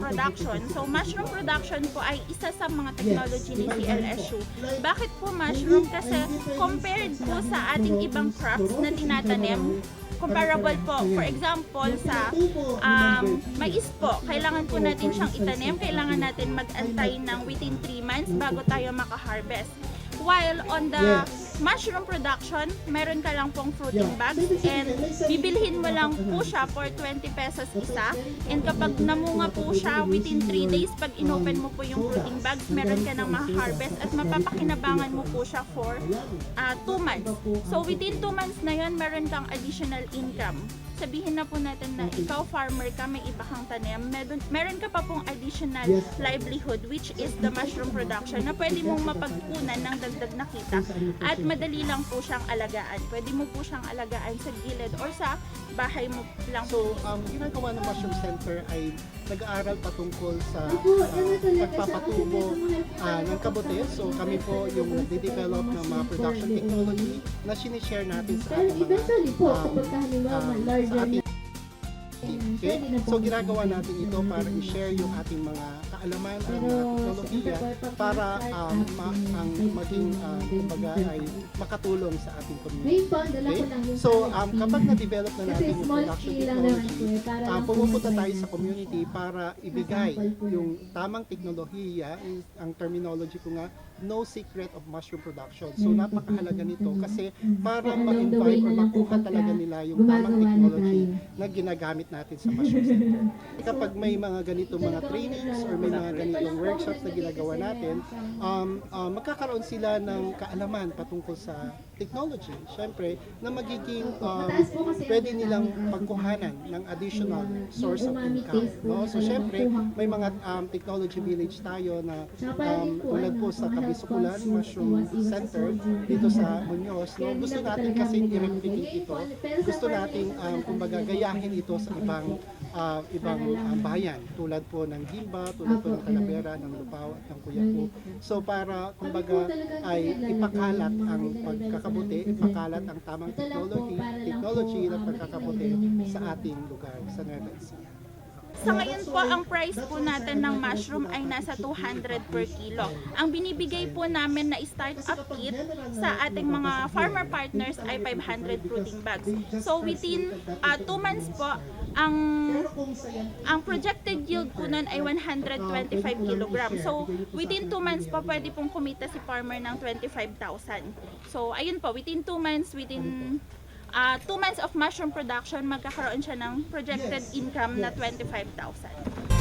production. So mushroom production po ay isa sa mga technology ni CLSU. Bakit po mushroom? Kasi compared po sa ating ibang crops na tinatanim, comparable po. For example, sa um, mais po, kailangan po natin siyang itanim, kailangan natin mag-antay ng within 3 months bago tayo maka-harvest. While on the mushroom production, meron ka lang pong fruiting bags and bibilhin mo lang po siya for 20 pesos isa. And kapag namunga po siya within 3 days, pag inopen mo po yung fruiting bags, meron ka nang ma-harvest at mapapakinabangan mo po siya for 2 months. So within 2 months na yun, meron kang additional income. Sabihin na po natin na ikaw farmer ka, may iba kang tanim, meron, meron ka pa pong additional livelihood which is the mushroom production na pwede mong mapagkunan ng dagdag na kita. At madali lang po siyang alagaan. Pwede mo po siyang alagaan sa gilid or sa bahay mo lang. Po. So, ang ginagawa ng Mushroom Center ay nag-aaral patungkol sa sa pagpapatubo ah, ng kabute. So, kami po yung nagde-develop ng mga production technology na sinishare natin sa ating mga po, um, um, sa ating Okay? So ginagawa natin ito para i-share yung ating mga kaalaman, ang Pero mga teknolohiya para um, ma- ang maging um, kumbaga ay makatulong sa ating community. Okay? So, um, kapag na-develop na natin yung production technology, uh, pumupunta tayo sa community para ibigay yung tamang teknolohiya, ang terminology ko nga, no secret of mushroom production. So, napakahalaga nito kasi Mm. para ma-invite or makuha talaga nila yung tamang technology na ginagamit natin sa mushroom center. Kapag may mga ganitong mga trainings or may mga ganitong workshops na ginagawa natin, um, uh, magkakaroon sila ng kaalaman patungkol sa technology. Siyempre, na magiging um, pwede nilang pagkuhanan ng additional source of income. No? So, kuhang- may mga um, technology village tayo na um, tulad ano, po sa Kabisukulan Mushroom Center dito sa. Muñoz. No? Gusto natin kasi i-replicate ito. Gusto first natin place, um, kumbaga gayahin ito sa ibang ah, ibang ah, bayan tulad po ng Gimba, tulad po ng Calavera, ng Lupao at ng Kuyapu. So para kumbaga ay ipakalat ang pagkakabuti, ipakalat ang tamang technology, technology ng pagkakabuti sa ating lugar, sa Nueva Ecija. Sa ngayon po, ang price po natin ng mushroom ay nasa 200 per kilo. Ang binibigay po namin na start-up kit sa ating mga farmer partners ay 500 fruiting bags. So within 2 months po, ang ang projected yield po nun ay 125 kilograms. So within 2 months po, pwede pong kumita si farmer ng 25,000. So ayun po, within 2 months, within uh, 2 months of mushroom production, magkakaroon siya ng projected income na 25,000.